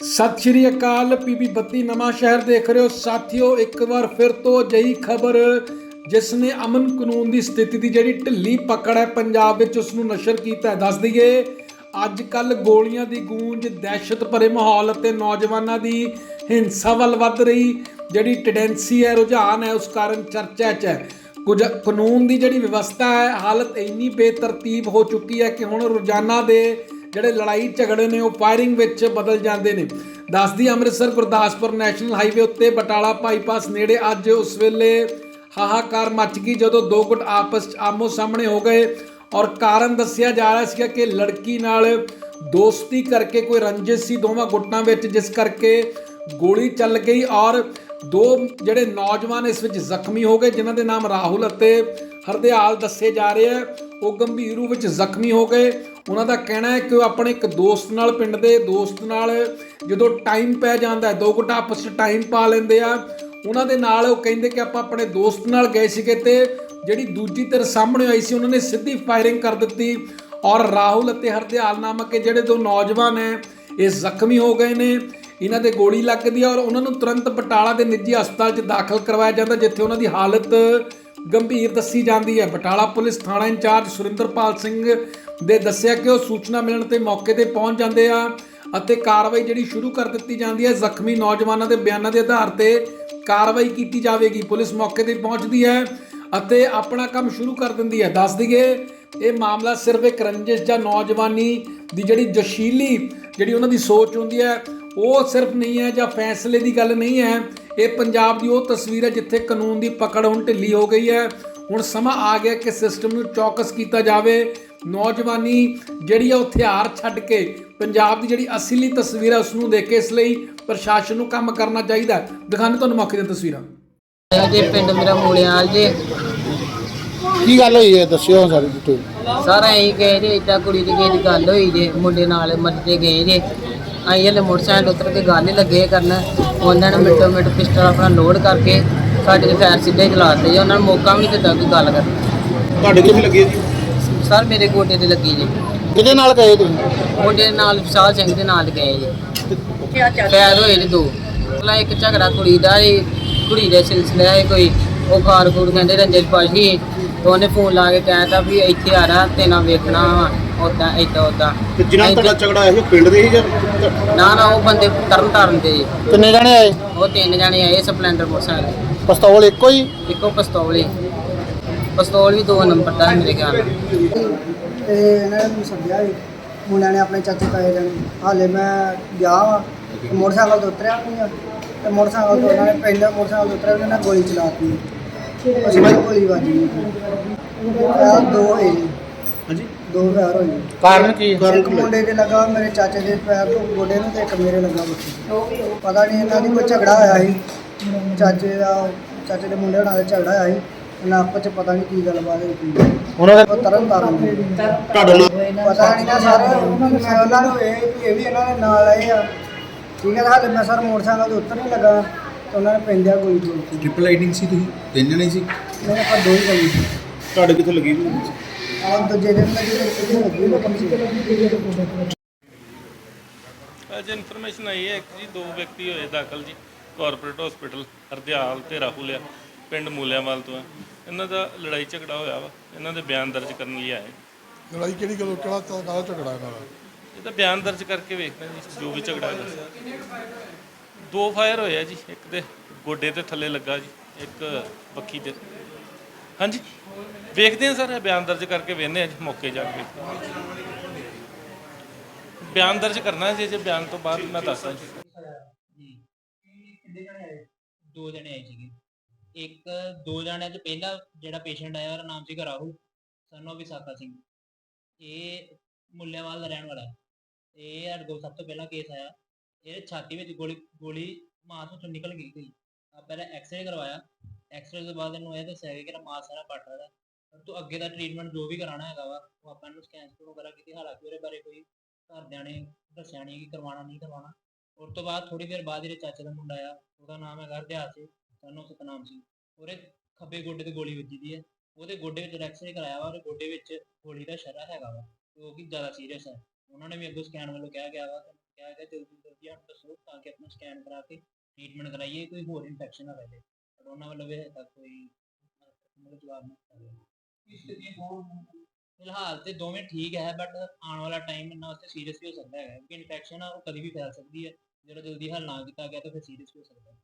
ਸਤਿ ਸ਼੍ਰੀ ਅਕਾਲ ਪੀਬੀ ਬੱਤੀ ਨਵਾਂ ਸ਼ਹਿਰ ਦੇਖ ਰਹੇ ਹੋ। ਸਾਥੀਓ, ਇੱਕ ਵਾਰ ਫਿਰ ਤੋਂ ਜਈ ਖਬਰ, ਜਿਸ ਨੇ ਅਮਨ ਕਾਨੂੰਨ ਦੀ ਸਥਿਤੀ ਦੀ ਜਿਹੜੀ ਢਿੱਲੀ ਪਕੜ ਹੈ, ਪੰਜਾਬ ਵਿੱਚ ਉਸ ਨੂੰ ਨਸ਼ਰ ਕੀਤਾ ਹੈ। ਦੱਸ ਦਈਏ ਅੱਜ ਕੱਲ ਗੋਲੀਆਂ ਦੀ ਗੂੰਜ, ਦਹਿਸ਼ਤ ਭਰੇ ਮਾਹੌਲ ਅਤੇ ਨੌਜਵਾਨਾਂ ਦੀ ਹਿੰਸਾ ਵੱਲ ਵੱਧ ਰਹੀ ਜਿਹੜੀ ਟੈਂਡੈਂਸੀ ਹੈ, ਰੁਝਾਨ ਹੈ, ਉਸ ਕਾਰਨ ਚਰਚਾ 'ਚ ਹੈ। ਕੁਝ ਕਾਨੂੰਨ ਦੀ ਜਿਹੜੀ ਵਿਵਸਥਾ ਹੈ, ਹਾਲਤ ਇੰਨੀ ਬੇਤਰਤੀਬ ਹੋ ਚੁੱਕੀ ਹੈ ਕਿ ਹੁਣ ਰੋਜ਼ਾਨਾ ਦੇ ਜਿਹੜੇ ਲੜਾਈ ਝਗੜੇ ਨੇ, ਉਹ ਫਾਇਰਿੰਗ ਵਿੱਚ ਬਦਲ ਜਾਂਦੇ ਨੇ। ਦੱਸਦੀ ਅੰਮ੍ਰਿਤਸਰ ਗੁਰਦਾਸਪੁਰ ਨੈਸ਼ਨਲ ਹਾਈਵੇ ਉੱਤੇ ਬਟਾਲਾ ਬਾਈਪਾਸ ਨੇੜੇ ਅੱਜ ਉਸ ਵੇਲੇ ਹਾਹਾਕਾਰ ਮਚ ਗਈ ਜਦੋਂ ਦੋ ਗੁੱਟ ਆਪਸ 'ਚ ਆਮੋ ਸਾਹਮਣੇ ਹੋ ਗਏ ਔਰ ਕਾਰਨ ਦੱਸਿਆ ਜਾ ਰਿਹਾ ਸੀਗਾ ਕਿ ਲੜਕੀ ਨਾਲ ਦੋਸਤੀ ਕਰਕੇ ਕੋਈ ਰੰਜਿਸ਼ ਸੀ ਦੋਵਾਂ ਗੁੱਟਾਂ ਵਿੱਚ, ਜਿਸ ਕਰਕੇ ਗੋਲੀ ਚੱਲ ਗਈ ਔਰ ਦੋ ਜਿਹੜੇ ਨੌਜਵਾਨ ਇਸ ਵਿੱਚ ਜ਼ਖਮੀ ਹੋ ਗਏ, ਜਿਨ੍ਹਾਂ ਦੇ ਨਾਮ ਰਾਹੁਲ ਅਤੇ ਹਰਦਿਆਲ ਦੱਸੇ ਜਾ ਰਹੇ ਆ। ਉਹ ਗੰਭੀਰ ਰੂਪ ਵਿੱਚ ਜ਼ਖਮੀ ਹੋ ਗਏ ਉਹਨਾਂ ਦਾ ਕਹਿਣਾ ਹੈ ਕਿ ਉਹ ਆਪਣੇ ਇੱਕ ਦੋਸਤ ਨਾਲ, ਪਿੰਡ ਦੇ ਦੋਸਤ ਨਾਲ ਜਦੋਂ ਟਾਈਮ ਪੈ ਜਾਂਦਾ ਹੈ, ਦੋ ਗੁੱਟ ਆਪਸ ਵਿੱਚ ਟਾਈਮ ਪਾ ਲੈਂਦੇ ਆ, ਉਹਨਾਂ ਦੇ ਨਾਲ ਉਹ ਕਹਿੰਦੇ ਕਿ ਆਪਾਂ ਆਪਣੇ ਦੋਸਤ ਨਾਲ ਗਏ ਸੀਗੇ ਤੇ ਜਿਹੜੀ ਦੂਜੀ ਧਿਰ ਸਾਹਮਣੇ ਆਈ ਸੀ, ਉਹਨਾਂ ਨੇ ਸਿੱਧੀ ਫਾਇਰਿੰਗ ਕਰ ਦਿੱਤੀ ਔਰ ਰਾਹੁਲ ਅਤੇ ਹਰਦਿਆਲ ਨਾਮਕ ਜਿਹੜੇ ਦੋ ਨੌਜਵਾਨ ਹੈ, ਇਹ ਜ਼ਖਮੀ ਹੋ ਗਏ ਨੇ, ਇਹਨਾਂ ਦੇ ਗੋਲੀ ਲੱਗਦੀ ਹੈ ਔਰ ਉਹਨਾਂ ਨੂੰ ਤੁਰੰਤ ਬਟਾਲਾ ਦੇ ਨਿੱਜੀ ਹਸਪਤਾਲ 'ਚ ਦਾਖਲ ਕਰਵਾਇਆ ਜਾਂਦਾ, ਜਿੱਥੇ ਉਹਨਾਂ ਦੀ ਹਾਲਤ ਗੰਭੀਰ ਦੱਸੀ ਜਾਂਦੀ ਹੈ। ਬਟਾਲਾ ਪੁਲਿਸ ਥਾਣਾ ਇੰਚਾਰਜ ਸੁਰਿੰਦਰਪਾਲ ਸਿੰਘ ਦੇ ਦੱਸਿਆ ਕਿ ਉਹ ਸੂਚਨਾ ਮਿਲਣ ਤੇ ਮੌਕੇ ਤੇ ਪਹੁੰਚ ਜਾਂਦੇ ਆ ਅਤੇ ਕਾਰਵਾਈ ਜਿਹੜੀ ਸ਼ੁਰੂ ਕਰ ਦਿੱਤੀ ਜਾਂਦੀ ਹੈ, ਜ਼ਖਮੀ ਨੌਜਵਾਨਾਂ ਦੇ ਬਿਆਨਾਂ ਦੇ ਆਧਾਰ ਤੇ ਕਾਰਵਾਈ ਕੀਤੀ ਜਾਵੇਗੀ। ਪੁਲਿਸ ਮੌਕੇ ਤੇ ਪਹੁੰਚਦੀ ਹੈ ਅਤੇ ਆਪਣਾ ਕੰਮ ਸ਼ੁਰੂ ਕਰ ਦਿੰਦੀ ਹੈ। ਦੱਸ ਦਈਏ, ਇਹ ਮਾਮਲਾ ਸਿਰਫ ਇੱਕ ਰੰਜਿਸ਼ ਜਾਂ ਨੌਜਵਾਨੀ ਦੀ ਜਿਹੜੀ ਜਸ਼ੀਲੀ ਜਿਹੜੀ ਉਹਨਾਂ ਦੀ ਸੋਚ ਹੁੰਦੀ ਹੈ, ਉਹ ਸਿਰਫ ਨਹੀਂ ਹੈ ਜਾਂ ਫੈਸਲੇ ਦੀ ਗੱਲ ਨਹੀਂ ਹੈ। ਇਹ ਪੰਜਾਬ ਦੀ ਉਹ ਤਸਵੀਰ ਹੈ ਜਿੱਥੇ ਕਾਨੂੰਨ ਦੀ ਪਕੜ ਹੁਣ ਢਿੱਲੀ ਹੋ ਗਈ ਹੈ। ਹੁਣ ਸਮਾਂ ਆ ਗਿਆ ਕਿ ਸਿਸਟਮ ਨੂੰ ਚੌਕਸ ਕੀਤਾ ਜਾਵੇ। ਨੌਜਵਾਨੀ ਜਿਹੜੀ ਆ ਉਹ ਹਥਿਆਰ ਛੱਡ ਕੇ ਪੰਜਾਬ ਦੀ ਜਿਹੜੀ ਅਸਲੀ ਤਸਵੀਰ ਹੈ ਉਸ ਨੂੰ ਦੇਖ ਕੇ ਇਸ ਲਈ ਪ੍ਰਸ਼ਾਸਨ ਨੂੰ ਕੰਮ ਕਰਨਾ ਚਾਹੀਦਾ ਦਿਖਾਣੇ ਤੁਹਾਨੂੰ ਮੌਕੇ ਦੀਆਂ ਤਸਵੀਰਾਂ। ਜੇ ਪਿੰਡ ਮੇਰਾ ਮੂਲਿਆਲ ਜੇ। ਕੀ ਗੱਲ ਹੋਈ ਹੈ? ਦੱਸਿਓ ਸਾਰੀ ਡਿਟੇਲ ਸਾਰਾ ਇਹੀ ਕਹੇ ਜੇ ਏਦਾਂ ਕੁੜੀ ਦੀ ਕਿਸੇ ਦੀ ਗੱਲ ਹੋਈ ਜੇ ਮੁੰਡੇ ਨਾਲ ਮੱਤੇ ਗਏ ਜੇ। ਅਸੀਂ ਹਲੇ ਮੋਟਰਸਾਈਕਲ ਉਤਰ ਕੇ ਗੱਲ ਹੀ ਲੱਗੇ ਕਰਨ। ਉਹਨਾਂ ਨੇ ਮਿੰਟੋ ਮਿੰਟ ਪਿਸਟਲ ਆਪਣਾ ਲੋਡ ਕਰਕੇ ਸਾਡੇ ਦੇ ਫਾਇਰ ਸਿੱਧੇ ਚਲਾਤੇ ਜੀ। ਉਹਨਾਂ ਨੂੰ ਮੌਕਾ ਵੀ ਨਹੀਂ ਦਿੱਤਾ ਕੋਈ ਗੱਲ ਕਰਨ। ਤੁਹਾਡੇ ਕਿੱਥੇ ਲੱਗੀ ਜੀ? ਸਰ ਮੇਰੇ ਗੋਡੇ ਤੇ ਲੱਗੀ ਜੀ। ਕਿਹਦੇ ਨਾਲ ਗਏ ਤੁਸੀਂ? ਮੁੰਡੇ ਨਾਲ ਵਿਸ਼ਾਲ ਸਿੰਘ ਦੇ ਨਾਲ ਗਏ ਜੀ। ਫਾਇਰ ਹੋਏ ਨੇ ਦੋ। ਪਹਿਲਾਂ ਇੱਕ ਝਗੜਾ ਕੁੜੀ ਦਾ ਸੀ। ਕੁੜੀ ਦੇ ਸਿਲਸਿਲੇ ਹੈ ਕੋਈ। ਉਹ ਖਾਰ ਖੂਰ ਕਹਿੰਦੇ ਰੰਜਨ ਪਾਸ਼ੀ ਉਹਨੇ ਫੋਨ ਲਾ ਕੇ ਕਹਿਤਾ ਵੀ ਇੱਥੇ ਆ ਰਹਾ ਤੇ ਨਾ ਵੇਖਣਾ ਉਦਾਂ ਏਦਾਂ ਉਦਾਂ ਤੇ ਜਿਨ੍ਹਾਂ ਨਾਲ ਤੁਹਾਡਾ ਝਗੜਾ ਸੀ ਉਹ ਪਿੰਡ ਦੇ ਹੀ ਜਾਂ ਨਾ ਨਾ ਉਹ ਬੰਦੇ ਤਰਨ ਤਾਰਨ ਦੇ ਜੀ। ਕਿੰਨੇ ਜਣੇ ਆਏ? ਉਹ ਤਿੰਨ ਜਣੇ ਆਏ ਸਪਲੈਂਡਰ ਮੋਟਰਸਾਈਕਲ ਪਿਸਤੌਲ ਇੱਕੋ ਹੀ? ਇੱਕੋ ਪਿਸਤੌਲ ਹੀ। ਪਿਸਤੌਲ ਵੀ ਦੋ ਨੰਬਰ ਦਾ ਸੀ ਮੇਰੇ ਖਿਆਲ ਨਾਲ। ਤੇ ਇਹਨਾਂ ਨੇ ਮੈਨੂੰ ਸੱਦਿਆ ਸੀ। ਮੁੰਡਿਆਂ ਨੇ ਆਪਣੇ ਚਾਚੇ ਤਾਏ ਦੇ ਹਾਲੇ ਮੈਂ ਗਿਆ ਵਾਂ। ਤੇ ਮੋਟਰਸਾਈਕਲ ਤੋਂ ਉਤਰਿਆ ਨਹੀਂ ਤੇ ਮੋਟਰਸਾਈਕਲ ਤੋਂ ਉਹਨਾਂ ਨੇ ਪਿੰਡ ਮੋਟਰਸਾਈਕਲ ਤੋਂ ਉਤਰਿਆ ਉਹਨਾਂ ਨੇ ਗੋਲੀ ਚਲਾਤੀ। ਉਸ ਵਿੱਚ ਗੋਲੀ ਵੱਜੀ ਆ ਦੋ ਹੋਏ ਜੀ। ਹਾਂਜੀ? ਦੋ ਫਾਇਰ ਹੋਏ ਕਾਰਨ ਕੀ? ਇੱਕ ਮੁੰਡੇ ਦੇ ਲੱਗਾ ਮੇਰੇ ਚਾਚੇ ਦੇ ਪੈਰ ਤੋਂ ਗੋਡੇ ਨੂੰ ਤੇ ਇੱਕ ਮੇਰੇ ਲੱਗਾ ਬੱਚੇ ਪਤਾ ਨਹੀਂ ਇਹਨਾਂ ਦੀ ਕੋਈ ਝਗੜਾ ਹੋਇਆ ਸੀ। ਚਾਚੇ ਦਾ ਚਾਚੇ ਦੇ ਮੁੰਡੇ ਨਾਲ ਝਗੜਾ ਹੋਇਆ ਸੀ। ਇਹਨਾਂ ਆਪਸ ਚ ਪਤਾ ਨਹੀਂ ਕੀ ਗੱਲਬਾਤ ਹੋਈ ਸੀ। ਉਹਨਾਂ ਦਾ ਉਹ ਤਰਨ ਤਾਰਨ ਦੇ ਤੁਹਾਡੇ ਨਾਲ ਪਤਾ ਨਹੀਂ ਨਾ ਸਰ ਮੈਂ ਉਹਨਾਂ ਨੂੰ ਇਹ ਵੀ ਇਹ ਵੀ ਇਹਨਾਂ ਦੇ ਨਾਲ ਆਏ ਆ। ਠੀਕ ਹੈ ਤਾਂ ਹਾਲੇ ਮੈਂ ਸਰ ਮੋਟਰਸਾਈਕਲ ਤੋਂ ਉੱਤਰ ਨਹੀਂ ਲੱਗਾ ਤੇ ਉਹਨਾਂ ਨੇ ਪੈਂਦਿਆ ਗੋਲੀ ਚੋਲਤੀ ਟ੍ਰਿਪਲ ਲਾਈਟਿੰਗ ਸੀ ਤੁਸੀਂ? ਤਿੰਨ ਜਣੇ ਸੀ? ਮੇਰੇ ਕੋਲ ਦੋ ਹੀ ਗੋਲੀ ਸੀ। ਤੁਹਾਡੇ ਕਿੱਥੇ ਲੱਗੀ ਹੋਈ? ਆਹ ਦੂਜੇ ਦਿਨ ਲੱਗੀ ਤੇ ਕਿਤੇ ਲੱਗੀ ਨਾ ਕਮ ਸੀ। ਅੱਜ ਇਨਫੋਰਮੇਸ਼ਨ ਆਈ ਹੈ ਕਿ ਜੀ ਦੋ ਵਿਅਕਤੀ ਹੋਏ ਦਾਖਲ ਜੀ ਕਾਰਪੋਰੇਟ ਹਸਪੀਟਲ ਹਰਦਿਆਲ ਤੇ ਰਾਹੁਲ ਆ। ਪਿੰਡ ਮੂਲਿਆਂਵਾਲ ਤੋਂ ਆ ਇਹਨਾਂ ਦਾ ਲੜਾਈ ਝਗੜਾ ਹੋਇਆ ਵਾ। ਇਹਨਾਂ ਦੇ ਬਿਆਨ ਦਰਜ ਕਰਨ ਲਈ ਆਏ। ਲੜਾਈ ਕਿਹੜੀ ਗੱਲ? ਕਿਹੜਾ ਤਾਂ ਕਾਹਦਾ ਝਗੜਾ ਇਹਨਾਂ ਦਾ? ਇਹ ਤਾਂ ਬਿਆਨ ਦਰਜ ਕਰਕੇ ਵੇਖਦੇ ਹਾਂ ਜੀ ਜੋ ਵੀ ਝਗੜਾ ਹੋਇਆ ਦੋ ਫਾਇਰ ਹੋਏ ਆ ਜੀ ਇੱਕ ਦੇ ਗੋਡੇ ਤੇ ਥੱਲੇ ਲੱਗਾ ਜੀ ਇੱਕ ਬੱਖੀ ਤੇ। ਹਾਂਜੀ ਵੇਖਦੇ ਹਾਂ ਸਰ ਬਿਆਨ ਦਰਜ ਕਰਕੇ ਵੇਖਦੇ ਹਾਂ ਜੀ ਮੌਕੇ ਜਾ ਕੇ ਬਿਆਨ ਦਰਜ ਕਰਨਾ ਜੀ ਜੇ ਬਿਆਨ ਤੋਂ ਬਾਅਦ ਮੈਂ ਦੱਸਾਂ ਜੀ। ਦੋ ਜਣੇ ਆਏ ਸੀਗੇ। ਇੱਕ, ਦੋ ਜਣਿਆਂ ਚ ਪਹਿਲਾ ਜਿਹੜਾ ਪੇਸ਼ੈਂਟ ਆਇਆ, ਉਹਦਾ ਨਾਮ ਸੀਗਾ ਰਾਹੁਲ ਸਨ of ਵਿਸਾਖਾ ਸਿੰਘ। ਇਹ ਮੁੱਲੇਵਾਲ ਦਾ ਰਹਿਣ ਵਾਲਾ ਹੈ। ਇਹ ਸਾਡੇ ਕੋਲ ਸਭ ਤੋਂ ਪਹਿਲਾਂ ਕੇਸ ਆਇਆ। ਇਹ ਛਾਤੀ ਵਿੱਚ ਗੋਲੀ ਗੋਲੀ ਮਾਸ ਵਿੱਚੋਂ ਨਿਕਲ ਗਈ ਕੋਈ ਆਪਾਂ ਇਹਦਾ ਐਕਸਰੇ ਕਰਵਾਇਆ। ਐਕਸਰੇ ਤੋਂ ਬਾਅਦ ਇਹਨੂੰ ਇਹ ਦੱਸਿਆ ਗਿਆ ਕਿ ਇਹਦਾ ਮਾਸ ਸਾਰਾ ਪੱਟ ਰਿਹਾ। ਪਰ ਤੋਂ ਅੱਗੇ ਦਾ ਟ੍ਰੀਟਮੈਂਟ ਜੋ ਵੀ ਕਰਾਉਣਾ ਹੈਗਾ ਵਾ, ਉਹ ਆਪਾਂ ਇਹਨੂੰ ਸਕੈਨ ਸਕੂਨ ਵਗੈਰਾ ਕੀਤੀ। ਹਾਲਾਂਕਿ ਉਹਦੇ ਬਾਰੇ ਕੋਈ ਘਰਦਿਆਂ ਨੇ ਦੱਸਿਆ ਨਹੀਂ ਕਿ ਕਰਵਾਉਣਾ, ਨਹੀਂ ਕਰਵਾਉਣਾ। ਉਸ ਤੋਂ ਬਾਅਦ ਥੋੜੀ ਦੇਰ ਬਾਅਦ ਇਹਦੇ ਚਾਚੇ ਦਾ ਮੁੰਡਾ ਆਇਆ। ਉਹਦਾ ਨਾਮ ਹੈਗਾ ਹਰਦਿਆਲ ਸਿੰਘ। ਸਾਨੂੰ ਸਤਨਾਮ ਸਿੰਘ ਉਹਦੇ ਖੱਬੇ ਗੋਡੇ ਤੇ ਗੋਲੀ ਵੱਜੀ ਦੀ ਹੈ। ਉਹਦੇ ਗੋਡੇ ਵਿੱਚ ਐਕਸਰੇ ਕਰਾਇਆ ਵਾ ਉਹਦੇ ਗੋਡੇ ਵਿੱਚ ਗੋਲੀ ਦਾ ਸ਼ਰਾ ਹੈਗਾ ਵਾ। ਉਹ ਕਿ ਜ਼ਿਆਦਾ ਸੀਰੀਅਸ ਹੈ। ਉਹਨਾਂ ਨੇ ਵੀ ਅੱਗੋਂ ਸਕੈਨ ਵੱਲੋਂ ਕਿਹਾ ਗਿਆ ਵਾ। ਕਿਹਾ ਗਿਆ ਜਲਦੀ ਜਲਦੀ ਆਪ ਦੱਸੋ ਤਾਂ ਕਿ ਆਪਣਾ ਸਕੈਨ ਕਰਾ ਕੇ ਟ੍ਰੀਟਮੈਂਟ ਕਰਾਈਏ ਕੋਈ ਹੋਰ ਇਨਫੈਕਸ਼ਨ ਨਾ ਰਹੇ। ਪਰ ਉਹਨਾਂ ਵੱਲੋਂ ਵੀ ਤੱਕ ਕੋਈ ਮਤਲਬ ਜਵਾਬ ਨਹੀਂ ਦਿੱਤਾ ਗਿਆ। ਫਿਲਹਾਲ ਤੇ ਦੋਵੇਂ ਠੀਕ ਹੈ ਬਟ ਆਉਣ ਵਾਲਾ ਟਾਈਮ ਇਹਨਾਂ ਵਾਸਤੇ ਸੀਰੀਅਸ ਵੀ ਹੋ ਸਕਦਾ ਹੈ ਕਿ ਇਨਫੈਕਸ਼ਨ ਆ ਉਹ ਕਦੀ ਵੀ ਫੈਲ ਸਕਦੀ ਹੈ। ਜਦੋਂ ਜਲਦੀ ਹੱਲ ਨਾ ਕੀਤਾ ਗਿਆ ਤਾਂ ਫਿਰ ਸੀਰੀਅਸ ਵੀ ਹੋ ਸਕਦਾ ਹੈ।